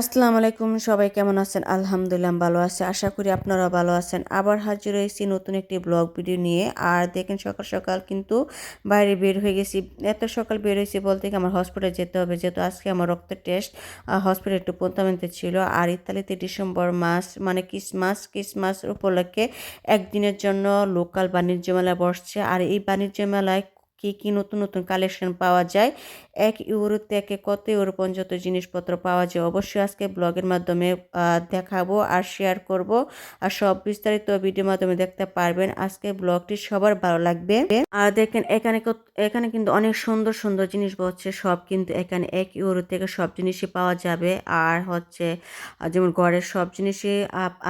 আসসালামু আলাইকুম, সবাই কেমন আছেন? আলহামদুলিল্লাহ ভালো আছে। আশা করি আপনারা ভালো আছেন। আবার হাজির হয়েছি নতুন একটি ব্লগ ভিডিও নিয়ে। আর দেখেন সকাল সকাল কিন্তু বাইরে বের হয়ে গেছি। এত সকাল বের হয়েছি বলতে আমার হসপিটালে যেতে হবে। যেহেতু আজকে আমার রক্তের টেস্ট হসপিটালে একটু পন্তামেন্তে ছিল। আর ইতালিতে ডিসেম্বর মাস মানে ক্রিসমাস ক্রিসমাস উপলক্ষে একদিনের জন্য লোকাল বাণিজ্য মেলা বসছে। আর এই বাণিজ্য মেলায় কি কি নতুন নতুন কালেকশন পাওয়া যায়? এক ইউরো থেকে কত ইউরো পর্যন্ত জিনিসপত্র পাওয়া যায়? অবশ্যই আজকে ব্লগের মাধ্যমে দেখাবো আর শেয়ার করব। আর সব বিস্তারিত ভিডিওর মাধ্যমে দেখতে পারবেন। আজকে ব্লগটি সবার ভালো লাগবে। আর দেখেন, এখানে এখানে কিন্তু অনেক সুন্দর সুন্দর জিনিস হচ্ছে। সব কিন্তু এখানে এক ইউরো থেকে সব জিনিসই পাওয়া যাবে। আর হচ্ছে যেমন ঘরের সব জিনিসই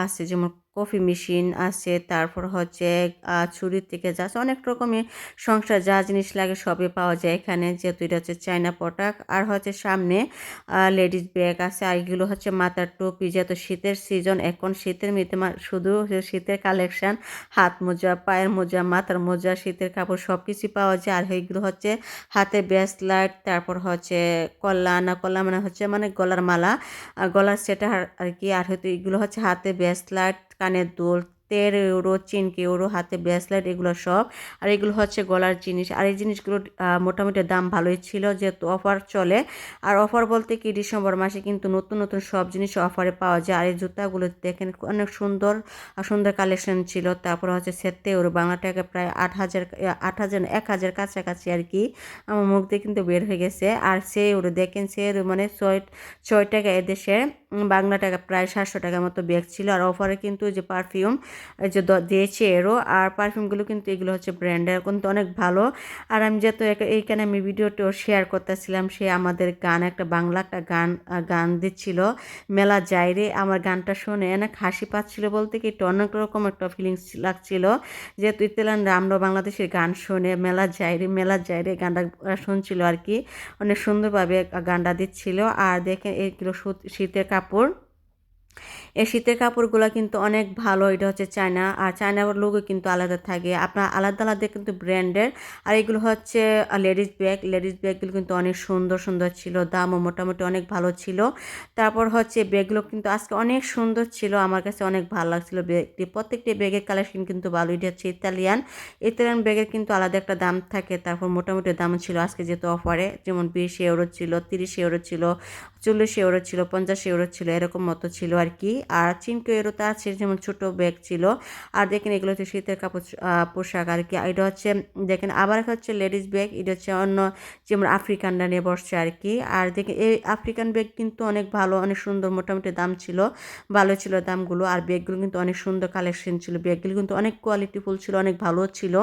আছে। যেমন কফি মেশিন আছে, তারপর হচ্ছে ছুরির থেকে যা অনেক রকমের সংসার যা জিনিস লাগে সবই পাওয়া যায় এখানে, যেহেতু এটা হচ্ছে চায়না প্রোডাক্ট আর হচ্ছে সামনে লেডিস ব্যাগ আছে, আর এগুলো হচ্ছে মাথার টুপি, যেহেতু শীতের সিজন এখন শীতের মধ্যে শুধু শীতের কালেকশন হাত মোজা, পায়ের মোজা, মাথার মোজা, শীতের কাপড় সব কিছুই পাওয়া যায়। আর এইগুলো হচ্ছে হাতে ব্রেসলাইট তারপর হচ্ছে কল্লা না কল্লা মানে হচ্ছে মানে গলার মালা, আর গলার সেট আর কি, আর হয়তো এগুলো হচ্ছে হাতে ব্রেসলাইট কানের দুল তের ইউরো চিনকি ইউরো হাতে ব্রেসলেট, এগুলো সব। আর এগুলো হচ্ছে গলার জিনিস। আর এই জিনিসগুলো মোটামুটি দাম ভালোই ছিল, যেহেতু অফার চলে। আর অফার বলতে কি, ডিসেম্বর মাসে কিন্তু নতুন নতুন সব জিনিস অফারে পাওয়া যায়। আর এই জুতাগুলো দেখেন, অনেক সুন্দর সুন্দর কালেকশন ছিল। তারপর হচ্ছে সেতে ইউরো বাংলা টাকা প্রায় আট হাজার আট হাজার, এক হাজার কাছাকাছি আর কি। আমার মুখ দিয়ে কিন্তু বের হয়ে গেছে। আর সে ইউরো দেখেন, সে মানে ছয় ছয় টাকা এদেশে বাংলা টাকা প্রায় সাতশো টাকার মতো ব্যাগ ছিল। আর অফারে কিন্তু যে পারফিউম যে দিয়েছে এরও আর পারফিউমগুলো কিন্তু এগুলো হচ্ছে ব্র্যান্ডের কিন্তু অনেক ভালো। আর আমি যেহেতু এইখানে আমি ভিডিওটিও শেয়ার করতেছিলাম, সে আমাদের গান, একটা বাংলা একটা গান গান দিচ্ছিল, মেলা যাইরে আমার গানটা শুনে। অনেক হাসি পাচ্ছিল বলতে কি, একটু অনেক রকম একটা ফিলিংস লাগছিল যেহেতু ইতালিয়ান আমরা বাংলাদেশের গান শুনে, মেলা যাইরে মেলা যাইরে গানটা শুনছিল আর কি। অনেক সুন্দরভাবে গানটা দিচ্ছিল। আর দেখেন এইগুলো শীতের কাপড় এই শীতের কাপড়গুলো কিন্তু অনেক ভালো। এটা হচ্ছে চায়না। আর চায়নার লোকও কিন্তু আলাদা থাকে। আপনার আলাদা আলাদা কিন্তু ব্র্যান্ডের আর এগুলো হচ্ছে লেডিস ব্যাগ লেডিস ব্যাগগুলো কিন্তু অনেক সুন্দর সুন্দর ছিল। দামও মোটামুটি অনেক ভালো ছিল। তারপর হচ্ছে ব্যাগগুলো কিন্তু আজকে অনেক সুন্দর ছিল। আমার কাছে অনেক ভালো লাগছিল ব্যাগটি প্রত্যেকটি ব্যাগের কালেকশন কিন্তু ভালো। এটা হচ্ছে ইতালিয়ান ইতালিয়ান ব্যাগের কিন্তু আলাদা একটা দাম থাকে। তারপর মোটামুটি দাম ছিল আজকে যেহেতু অফারে যেমন বিশ ইউরো ছিল, তিরিশ ইউরো ছিল, চল্লিশ ইউরো ছিল, পঞ্চাশ ইউরো ছিল, এরকম মতো ছিল আর কি। আর চিনকো ইউরোতে আছে, যেমন ছোট ব্যাগ ছিল। আর দেখেন এগুলো হচ্ছে শীতের কাপড় পোশাক আর কি। এটা হচ্ছে, দেখেন আবার একটা হচ্ছে লেডিস ব্যাগ এটা হচ্ছে অন্য যেমন আফ্রিকানরা নিয়ে বসছে আর কি। আর দেখেন এই আফ্রিকান ব্যাগ কিন্তু অনেক ভালো, অনেক সুন্দর, মোটামুটি দাম ছিল, ভালো ছিল দামগুলো। আর ব্যাগগুলো কিন্তু অনেক সুন্দর কালেকশন ছিল। ব্যাগগুলো কিন্তু অনেক কোয়ালিটিফুল ছিল, অনেক ভালো ছিল।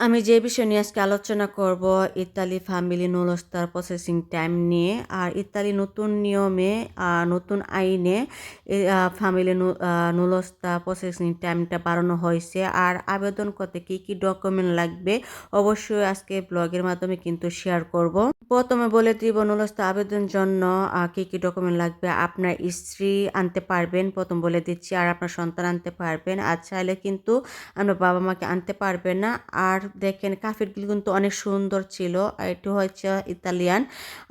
আমি যে বিষয় নিয়ে আজকে আলোচনা করব, ইতালি ফ্যামিলি নুলস্তার প্রসেসিং টাইম নিয়ে, আর ইতালি নতুন নিয়মে নতুন আইনে ফ্যামিলি নুলস্তা প্রসেসিং টাইমটা বাড়ানো হয়েছে। আর আবেদন করতে কী কী ডকুমেন্ট লাগবে, অবশ্যই আজকে ব্লগের মাধ্যমে কিন্তু শেয়ার করব। প্রথমে বলে দিব নুলস্তা আবেদন জন্য কী কি ডকুমেন্ট লাগবে, আপনার স্ত্রী আনতে পারবেন, প্রথম বলে দিচ্ছি, আর আপনার সন্তান আনতে পারবেন। আর চাইলে কিন্তু আমরা বাবা মাকে আনতে পারবেন না। আর দেখেন কার্পেটগুলো কিন্তু অনেক সুন্দর ছিল এটি হচ্ছে ইতালিয়ান।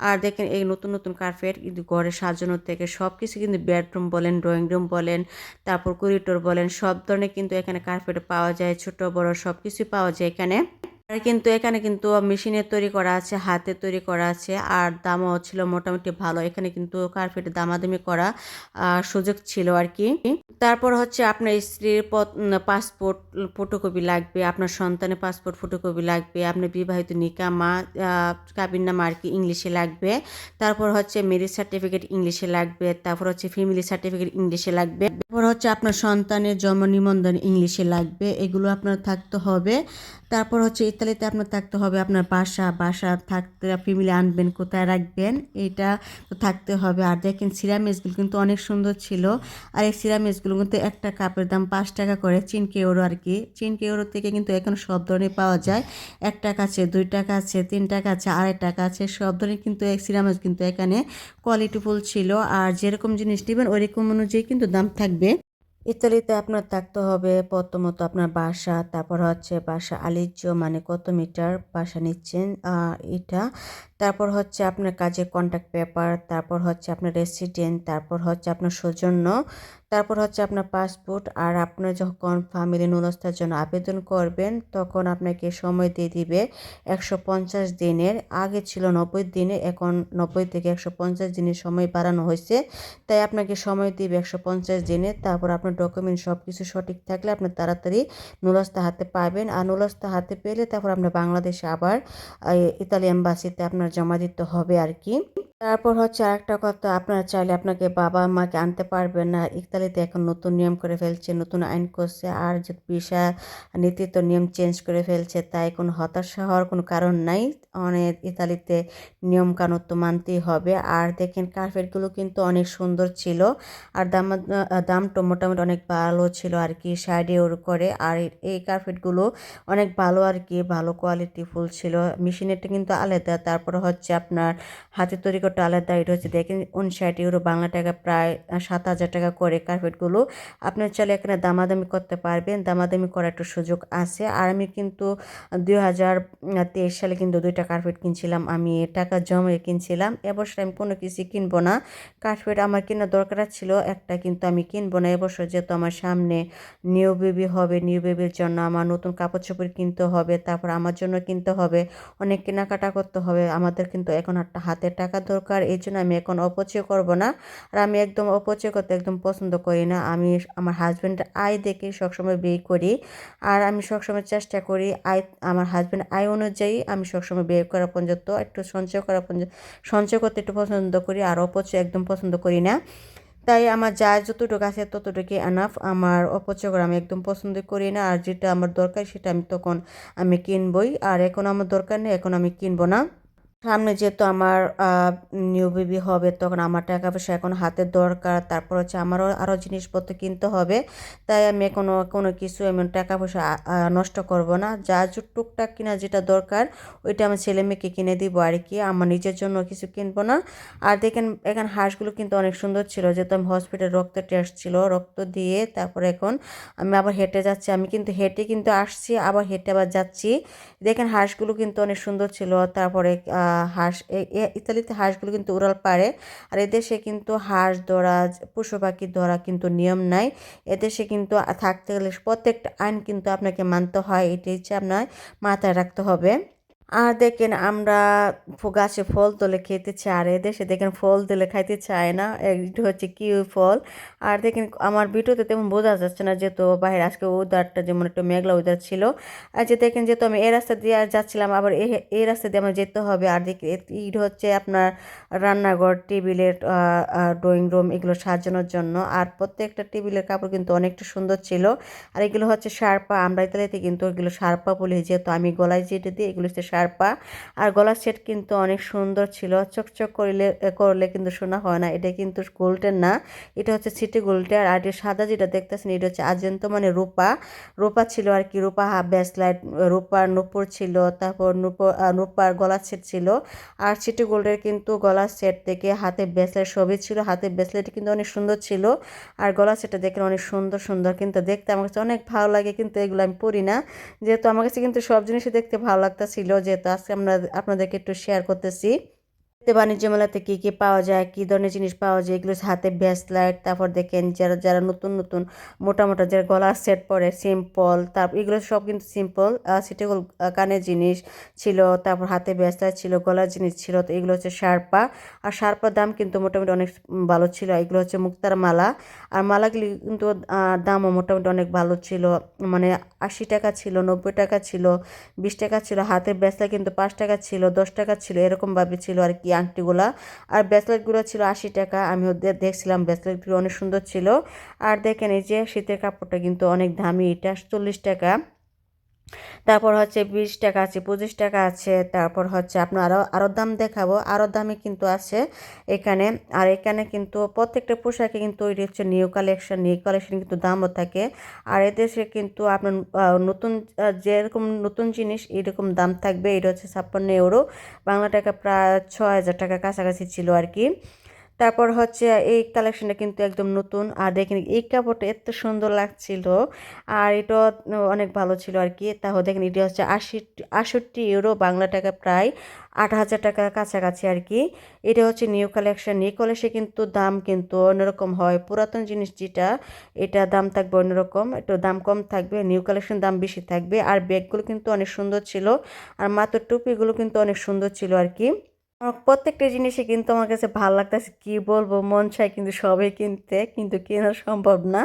আর দেখেন এই নতুন নতুন কার্পেট কিন্তু ঘরে সাজানো থেকে সব কিছু কিন্তু বেডরুম বলেন ড্রয়িং রুম বলেন, তারপর করিডোর বলেন, সব ধরনের কিন্তু এখানে কার্পেট পাওয়া যায়, ছোট, বড় সব কিছুই পাওয়া যায় এখানে। আর কিন্তু এখানে কিন্তু মেশিনের তৈরি করা আছে হাতে তৈরি করা আছে, আর দামও ছিল মোটামুটি ভালো। এখানে কিন্তু কার্পেটের দামাদামি করা সুযোগ ছিল আর কি। তারপর হচ্ছে আপনার স্ত্রীর পাসপোর্ট ফটোকপি লাগবে, আপনার সন্তানের পাসপোর্ট ফটোকপি লাগবে, আপনার বিবাহিত নিকামা কাবিন নামা আর কি ইংলিশে লাগবে। তারপর হচ্ছে মেরিজ সার্টিফিকেট ইংলিশে লাগবে, তারপর হচ্ছে ফ্যামিলি সার্টিফিকেট ইংলিশে লাগবে, তারপর হচ্ছে আপনার সন্তানের জন্ম নিবন্ধন ইংলিশে লাগবে, এগুলো আপনার থাকতে হবে। তারপর হচ্ছে ইতালিতে আপনার থাকতে হবে, আপনার বাসা বাসা থাকতে ফ্যামিলি আনবেন, কোথায় রাখবেন এটা তো থাকতে হবে। আর দেখেন সিরামিক্সগুলো কিন্তু অনেক সুন্দর ছিল। আর এই সিরামিক্সগুলো কিন্তু একটা কাপের দাম পাঁচ টাকা করে চিনকে ইউরো আর কি। চিনকে ইউরো থেকে কিন্তু এখন সব ধরনের পাওয়া যায়। এক টাকা আছে, দুই টাকা আছে, তিন টাকা আছে, আড়াই টাকা আছে, সব ধরনের কিন্তু এক সিরামিক্স কিন্তু এখানে কোয়ালিটিফুল ছিল। আর যেরকম জিনিস নেবেন ওইরকম অনুযায়ী কিন্তু দাম থাকবে। ইতালিতে আপনার থাকতে হবে, প্রথমত আপনার বাসা, তারপর হচ্ছে বাসা আলিজ্য মানে কত মিটার বাসা নিচ্ছেন এটা। তারপর হচ্ছে আপনার কাজের কন্ট্যাক্ট পেপার তারপর হচ্ছে আপনার রেসিডেন্ট তারপর হচ্ছে আপনার সৌজন্য, তারপর হচ্ছে আপনার পাসপোর্ট আর আপনার যখন ফ্যামিলি নুরস্থার জন্য আবেদন করবেন, তখন আপনাকে সময় দিয়ে দিবে একশো পঞ্চাশ দিনের। আগে ছিল নব্বই দিনে, এখন নব্বই থেকে একশো পঞ্চাশ দিনের সময় বাড়ানো হয়েছে। তাই আপনাকে সময় দিবে একশো পঞ্চাশ দিনে, তারপর আপনার ডকুমেন্ট সব কিছু সঠিক থাকলে আপনি তাড়াতাড়ি নুলস্তা হাতে পাবেন। আর নুলস্তা হাতে পেলে তারপর আপনার বাংলাদেশে আবার ইতালি এম্বাসিতে আপনার জমা দিতে হবে আর কি। তারপর হচ্ছে আরেকটা কথা, আপনারা চাইলে আপনাকে বাবা মাকে আনতে পারবেন না। ইতালিতে এখন নতুন নিয়ম করে ফেলছে, নতুন আইন করছে, আর যে ভিসা নীতি তো নিয়ম চেঞ্জ করে ফেলছে, তাই কোনো হতাশা হওয়ার কোনো কারণ নাই। অনেক ইতালিতে নিয়ম কানুন তো মানতেই হবে। আর দেখেন কার্পেটগুলো কিন্তু অনেক সুন্দর ছিল, আর দাম, দামটা মোটামুটি অনেক ভালো ছিল আর কি, সাইডে ওর করে। আর এই কার্পেটগুলো অনেক ভালো আর কি, ভালো কোয়ালিটি ফুল ছিল। মেশিনেরটা কিন্তু আলাদা, তারপর হচ্ছে আপনার হাতে তৈরি করতে আলাদা এটা হচ্ছে দেখেন, উনষাট ইউরো, বাংলা টাকা প্রায় সাত হাজার টাকা করে কার্পেটগুলো। আপনি চাইলে এখানে দামাদামি করতে পারবেন। দামাদামি করার একটা সুযোগ আছে। আর আমি কিন্তু দুই হাজার তেইশ সালে কিন্তু দুইটা কার্পেট কিনছিলাম। আমি টাকা জমিয়ে কিনছিলাম। এবছর আমি কোনো কিছু কিনবো না। কার্পেট আমার কেনার দরকার ছিল। একটা কিন্তু আমি কিনবো না। এবছর যেহেতু আমার সামনে নিউ বেবি হবে, নিউ বেবির জন্য আমার নতুন কাপড় চোপড় কিনতে হবে, তারপর আমার জন্য কিনতে হবে, অনেক কেনাকাটা করতে হবে। আমাদের কিন্তু এখন একটা হাতের টাকা দরকার। এই জন্য আমি এখন অপচয় করব না। আর আমি একদম অপচয় করতে একদম পছন্দ করি না। আমি আমার হাজব্যান্ডের আয় দেখে সবসময় বিয়ে করি। আর আমি সবসময় চেষ্টা করি আয়, আমার হাজব্যান্ড আয় অনুযায়ী আমি সবসময় বিয়ে করা পর্যন্ত, একটু সঞ্চয় করা পর্যন্ত, সঞ্চয় করতে একটু পছন্দ করি আর অপচয় একদম পছন্দ করি না। তাই আমার যা যতটুকু আছে ততটুকু এনাফ আমার অপচয় করা আমি একদম পছন্দ করি না। আর যেটা আমার দরকার সেটা আমি তখন আমি কিনবই। আর এখন আমার দরকার নেই, এখন আমি কিনবো না। সামনে যেহেতু আমার নিউ বেবি হবে, তখন আমার টাকা পয়সা এখন হাতের দরকার। তারপর হচ্ছে আমারও আরও জিনিসপত্র কিনতে হবে। তাই আমি কোনো কোনো কিছু এমন টাকা পয়সা নষ্ট করব না। যা টুকটাক কিনা যেটা দরকার, ওইটা আমার ছেলে মেয়েকে কিনে দিব আর কি। আমার নিজের জন্য কিছু কিনবো না। আর দেখেন, এখন হাঁসগুলো কিন্তু অনেক সুন্দর ছিল। যেহেতু আমি হসপিটালে রক্ত টেস্ট ছিল, রক্ত দিয়ে তারপর এখন আমি আবার হেঁটে যাচ্ছি। আমি কিন্তু হেঁটে কিন্তু আসছি, আবার হেঁটে আবার যাচ্ছি। দেখেন হাঁসগুলো কিন্তু অনেক সুন্দর ছিল। তারপরে হাঁস ইতালিতে হাঁসগুলো কিন্তু উড়াল পারে। আর এদেশে কিন্তু হাঁস ধরা, পশু পাখি ধরা কিন্তু নিয়ম নাই। এদেশে কিন্তু থাকতে গেলে প্রত্যেকটা আইন কিন্তু আপনাকে মানতে হয়, এটি হচ্ছে আপনার মাথায় রাখতে হবে। আর দেখেন আমরা গাছে ফল তোলে খেতে চাই আর এদেশে দেখেন ফল দিলে খাইতে চায় না একটু হচ্ছে কিউ ফল। আর দেখেন আমার ভিডিওতে তেমন বোঝা যাচ্ছে না যেহেতু বাইরে আজকে ওয়েদারটা যেমন একটু মেঘলা ওয়েদার ছিল। আর যে দেখেন যেহেতু আমি এই রাস্তা দিয়ে যাচ্ছিলাম, আবার এই রাস্তা দিয়ে আমার যেতে হবে। আর দেখি ইট হচ্ছে আপনার রান্নাঘর, টেবিলের ড্রয়িং রুম এগুলো সাজানোর জন্য। আর প্রত্যেকটা টেবিলের কাপড় কিন্তু অনেকটা সুন্দর ছিল। আর এগুলো হচ্ছে শার্পা আমরা ইতালিতে কিন্তু এগুলো শার্পা বলি। যেহেতু আমি গলায় যেটা দিই, এগুলো হচ্ছে শার্পা আর গলার সেট কিন্তু অনেক সুন্দর ছিল। চকচক করলে করলে কিন্তু শোনা হয় না। এটা কিন্তু গোল্ডের না। এটা হচ্ছে সিটি গোল্ডের আর এটা সাদা যেটা দেখতেছেন, এটা হচ্ছে আজন্ত মানে রূপা। রূপা ছিল আর কি, রূপা ব্যাসলাইট রূপার নুপুর ছিল। তারপর নুপুর রূপার গলার সেট ছিল। আর সিটি গোল্ডের কিন্তু গলার সেট থেকে হাতে ব্যাসলাইট সবই ছিল। হাতে ব্যাসলাইট কিন্তু অনেক সুন্দর ছিল। আর গলার সেটটা দেখেন অনেক সুন্দর সুন্দর কিন্তু দেখতে। আমার কাছে অনেক ভালো লাগে কিন্তু এগুলো আমি পড়ি না। যেহেতু আমার কাছে কিন্তু সব জিনিসই দেখতে ভালো লাগতেছিল যেহেতু আজকে আমরা আপনাদেরকে একটু শেয়ার করতেছি বাণিজ্য মেলাতে কী কী পাওয়া যায়, কী ধরনের জিনিস পাওয়া যায়, এগুলো হাতে ব্রেসলাইট তারপর দেখেন যারা যারা নতুন নতুন, মোটা মোটা যারা গলার সেট পরে সিম্পল তারপর এগুলো সব কিন্তু সিম্পল সিটেগুল কানের জিনিস ছিল, তারপর হাতে ব্রেসলাইট ছিল, গলার জিনিস ছিল, তো এগুলো হচ্ছে শার্পা আর শার্পার দাম কিন্তু মোটামুটি অনেক ভালো ছিল এগুলো হচ্ছে মুক্তার মালা, আর মালাগুলি কিন্তু দামও মোটামুটি অনেক ভালো ছিল মানে আশি টাকা ছিল, নব্বই টাকা ছিল, বিশ টাকা ছিল হাতের ব্রেসলাইট কিন্তু পাঁচ টাকা ছিল, দশ টাকা ছিল এরকমভাবে ছিল আর কি। আংটিগুলা। আর ব্রেসলেটগুলো ছিল আশি টাকা। আমি ওদের দেখছিলাম ব্রেসলেটগুলো অনেক সুন্দর ছিল। আর দেখেন এই যে শীতের কাপড়টা কিন্তু অনেক দামি। এটা চল্লিশ টাকা। তারপর হচ্ছে বিশ টাকা আছে, পঁচিশ টাকা আছে, তারপর হচ্ছে আপনার আরও আরও দাম দেখাবো। আরও দামে কিন্তু আছে এখানে। আর এখানে কিন্তু প্রত্যেকটা পোশাকে কিন্তু ওইটি হচ্ছে নিউ কালেকশন নিউ কালেকশন কিন্তু দামও থাকে। আর এদেশে কিন্তু আপনার নতুন যেরকম নতুন জিনিস এরকম দাম থাকবে। এটা হচ্ছে ছাপ্পান্ন ইউরো বাংলা টাকা প্রায় ছ হাজার টাকা কাছাকাছি ছিল আর কি। তারপর হচ্ছে, এই কালেকশনটা কিন্তু একদম নতুন। আর দেখেন, এই কাপড়টা এত সুন্দর লাগছিল। আর এটা অনেক ভালো ছিল আর কি। তাহলে দেখেন, এটা হচ্ছে আশি, আষট্টি ইউরো বাংলা টাকা প্রায় আট হাজার টাকার কাছাকাছি আর কি। এটা হচ্ছে নিউ কালেকশন নিউ কালেকশনে কিন্তু দাম কিন্তু অন্যরকম হয়। পুরাতন জিনিস যেটা, এটা দাম থাকবে অন্যরকম। একটু দাম কম থাকবে নিউ কালেকশন দাম বেশি থাকবে। আর ব্যাগগুলো কিন্তু অনেক সুন্দর ছিল। আর মাত্র টুপিগুলো কিন্তু অনেক সুন্দর ছিল আর কি। আমার প্রত্যেকটা জিনিসই কিন্তু আমার কাছে ভালো লাগতেছে। কি বলব? মন চায় কিন্তু সবই কিনতে, কিন্তু কেনা সম্ভব না।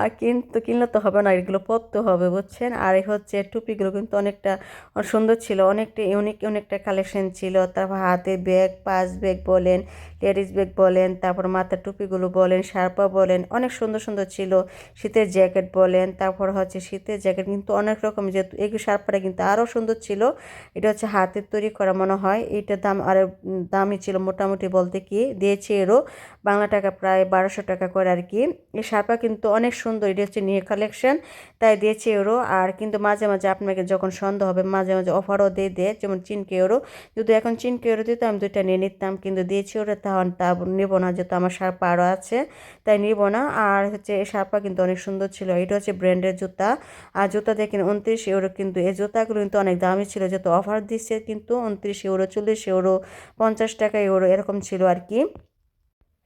আর কিন্তু কিনলে তো হবে না, এগুলো পরতে হবে, বুঝছেন? আর হচ্ছে টুপিগুলো কিন্তু অনেকটা সুন্দর ছিল, অনেকটা ইউনিক ইউনিকটা কালেকশন ছিল। তারপর হাতে ব্যাগ পাস ব্যাগ বলেন লেডিস ব্যাগ বলেন, তারপর মাথার টুপিগুলো বলেন, শার্পা বলেন, অনেক সুন্দর সুন্দর ছিল। শীতের জ্যাকেট বলেন, তারপর হচ্ছে শীতের জ্যাকেট কিন্তু অনেক রকম যেহেতু এই শার্পাটা কিন্তু আরও সুন্দর ছিল। এটা হচ্ছে হাতের তৈরি করা মনে হয় এইটার দাম আরও দামই ছিল মোটামুটি বলতে কি, দিয়েছে এরও বাংলা টাকা প্রায় বারোশো টাকা করে আর কি। এই শার্পা কিন্তু অনেক সুন্দর, এটা হচ্ছে নিউ কালেকশন তাই দিয়েছে এরও। আর কিন্তু মাঝে মাঝে আপনাকে যখন সন্দেহ হবে, মাঝে মাঝে অফারও দিয়ে দেয়, যেমন চিনকে এরও। যদি এখন চিনকে এরও দিত, আমি দুইটা নিয়ে নিতাম, কিন্তু দিয়েছি ওরা, তখন তা নেব না, যেহেতু আমার শার্পা আরও আছে, তাই নিব না। আর হচ্ছে এই শার্পা কিন্তু অনেক সুন্দর ছিল, এটা হচ্ছে ব্র্যান্ডের জুতা। আর জুতা দেখেন উনত্রিশ ইউরো কিন্তু এই জুতাগুলো কিন্তু অনেক দামি ছিল, যেহেতু অফার দিচ্ছে কিন্তু উনত্রিশ ইউরো চল্লিশ ইউরো পঞ্চাশ টাকা ইউরো এরকম ছিল আর কি।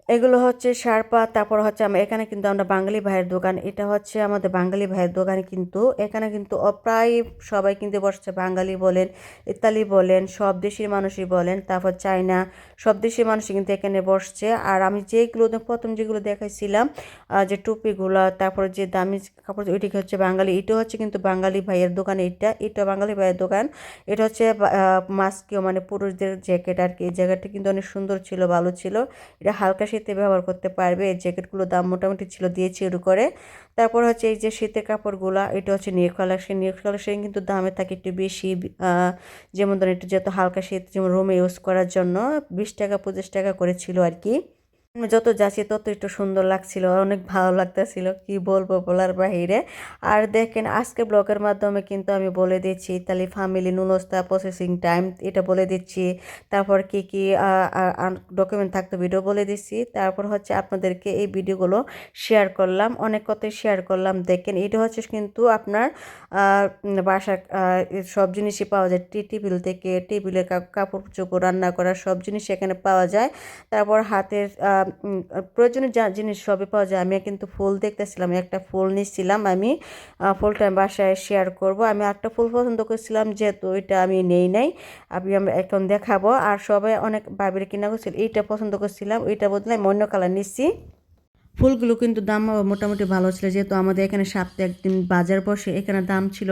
এগুলো হচ্ছে শার্পা, তারপর হচ্ছে আমরা এখানে কিন্তু আমরা বাঙালি ভাইয়ের দোকান। এটা হচ্ছে আমাদের বাঙালি ভাইয়ের দোকান কিন্তু। এখানে কিন্তু প্রায় সবাই কিনতে বসছে, বাঙালি বলেন, ইতালি বলেন, সব দেশের মানুষই বলেন, তারপর চায়না, সব দেশের মানুষই কিন্তু এখানে বসছে। আর আমি যেগুলো প্রথম যেগুলো দেখাইছিলাম যে টুপিগুলো, তারপর যে দামি কাপড়, ওইটিকে হচ্ছে বাঙালি, এটা হচ্ছে কিন্তু বাঙালি ভাইয়ের দোকান এটা। এটা বাঙালি ভাইয়ের দোকান। এটা হচ্ছে মাস্কিও মানে পুরুষদের জ্যাকেট আর কি। এই জ্যাকেটটা কিন্তু অনেক সুন্দর ছিল, ভালো ছিল। এটা হালকা শীতে ব্যবহার করতে পারবে। এই জ্যাকেটগুলো দাম মোটামুটি ছিল দিয়েছি শুরু করে। তারপর হচ্ছে এই যে শীতের কাপড়গুলো, এটা হচ্ছে নিউ কালেকশন নিউ কালেকশন কিন্তু দামে থাকে একটু বেশি যেমন ধরুন একটু যত হালকা শীত, যেমন রুমে ইউজ করার জন্য বিশ টাকা, পঁচিশ টাকা করে ছিল আর কি। যত যাচ্ছি তত একটু সুন্দর লাগছিল, অনেক ভালো লাগতেছিল, কি বলব বলার বাহিরে। আর দেখেন, আজকে ব্লগের মাধ্যমে কিন্তু আমি বলে দিচ্ছি ইতালি ফ্যামিলি নুনস্তা প্রসেসিং টাইম এটা বলে দিচ্ছি। তারপর কি কি ডকুমেন্ট থাকতো ভিডিও বলে দিচ্ছি। তারপর হচ্ছে আপনাদেরকে এই ভিডিওগুলো শেয়ার করলাম, অনেক কথাই শেয়ার করলাম। দেখেন, এটা হচ্ছে কিন্তু আপনার বাসা সব জিনিসই পাওয়া যায়। টি, টেবিল থেকে টেবিলের কাপড় চোপড় রান্না করা সব জিনিস এখানে পাওয়া যায়। তারপর হাতের প্রয়োজনীয় যা জিনিস সবই পাওয়া যায়। আমি কিন্তু ফুল দেখতেছিলাম একটা ফুল নিচ্ছিলাম আমি ফুলটা বাসায় শেয়ার করব। আমি একটা ফুল পছন্দ করছিলাম, যেহেতু ওইটা আমি নেই নাই আমি এখন দেখাবো। আর সবাই অনেক বাবির কিনা করছিল, এইটা পছন্দ করছিলাম, ওইটা বদলে আমি অন্য কালার নিচ্ছি ফুলগুলো কিন্তু দাম মোটামুটি ভালো ছিল, যেহেতু আমাদের এখানে সপ্তাহে একদিন বাজার বসে, এখানে দাম ছিল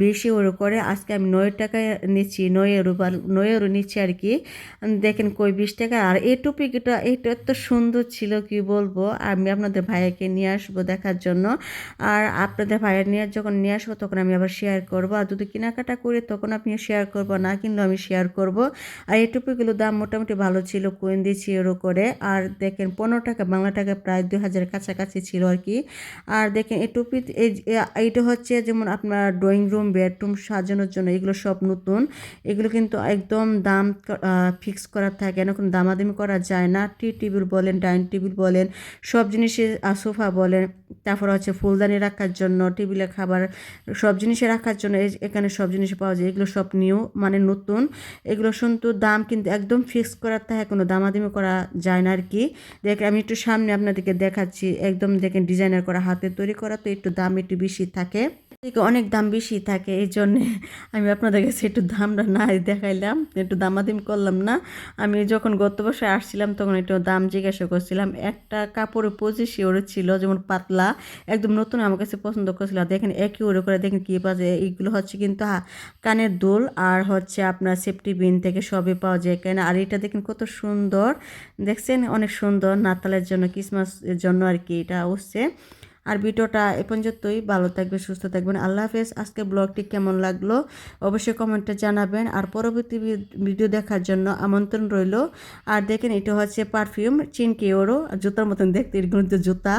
বিশ ইউরো করে। আজকে আমি নয় টাকায় নিচ্ছি, নয় ইউরো বা নয় নিচ্ছি আর কি। দেখেন কই বিশ টাকা। আর এই টুপিটা, এইটা এত সুন্দর ছিল, কি বলব? আমি আপনাদের ভাইয়াকে নিয়ে আসব দেখার জন্য। আর আপনাদের ভাইয়ের নিয়ে যখন নিয়ে আসব, তখন আমি আবার শেয়ার করব। আর যদি কেনাকাটা করি, তখন আপনি শেয়ার করব, না কিন্তু আমি শেয়ার করব। আর এই টুপিগুলোর দাম মোটামুটি ভালো ছিল কোয়েন দিয়েছি ইউরো করে। আর দেখেন পনেরো টাকা, বাংলা টাকা দুই হাজারের কাছাকাছি ছিল আর কি। আর দেখেন, এই টুপি, এই এইটা হচ্ছে যেমন আপনার ড্রয়িং রুম বেডরুম সাজানোর জন্য এগুলো সব নতুন। এগুলো কিন্তু একদম দাম ফিক্স করা থাকে না কোনো দামাদামি করা যায় না। টি টেবিল বলেন, ডাইনিং টেবিল বলেন, সব জিনিসের সোফা বলেন, তারপর হচ্ছে ফুলদানি রাখার জন্য, টেবিলে খাবার, সব জিনিসে রাখার জন্য এখানে সব জিনিস পাওয়া যায়। এগুলো সব নিউ মানে নতুন। এগুলো শুনতো দাম কিন্তু একদম ফিক্স করার থাকে, কোনো দামাদামি করা যায় না আর কি। দেখ, আমি একটু সামনে আপনাদেরকে দেখাচ্ছি। একদম দেখেন ডিজাইনার করা, হাতে তৈরি করা তো একটু দাম একটু বেশি থাকে। অনেক দাম বেশি থাকে, এই জন্যে আমি আপনাদের কাছে একটু দামটা না দেখাইলাম, একটু দামাদিম করলাম না। আমি যখন গত বছর আসছিলাম, তখন একটু দাম জিজ্ঞাসা করছিলাম। একটা কাপড়ে পঁচিশ ইউরো ছিল, যেমন পাতলা, একদম নতুন, আমার কাছে পছন্দ করছিল। দেখেন এক ইউরো করে দেখেন কী পাওয়া যায় এইগুলো হচ্ছে কিন্তু কানের দোল আর হচ্ছে আপনার সেফটি বিন থেকে সবই পাওয়া যায় কেন? আর এটা দেখেন কত সুন্দর, দেখছেন? অনেক সুন্দর, নাতালের জন্য, ক্রিসমাসের জন্য আর কি এটা হচ্ছে। আর ভিডিওটা এ পর্যন্তই। ভালো থাকবে সুস্থ থাকবেন। আল্লাহ হাফেজ। আজকে ব্লগটি কেমন লাগল? অবশ্যই কমেন্টে জানাবেন। আর পরবর্তী ভিডিও দেখার জন্য আমন্ত্রণ রইল। আর দেখেন, এটা হচ্ছে পারফিউম, চিনকি ওরও জুতার মতন দেখতে, এর জুতা।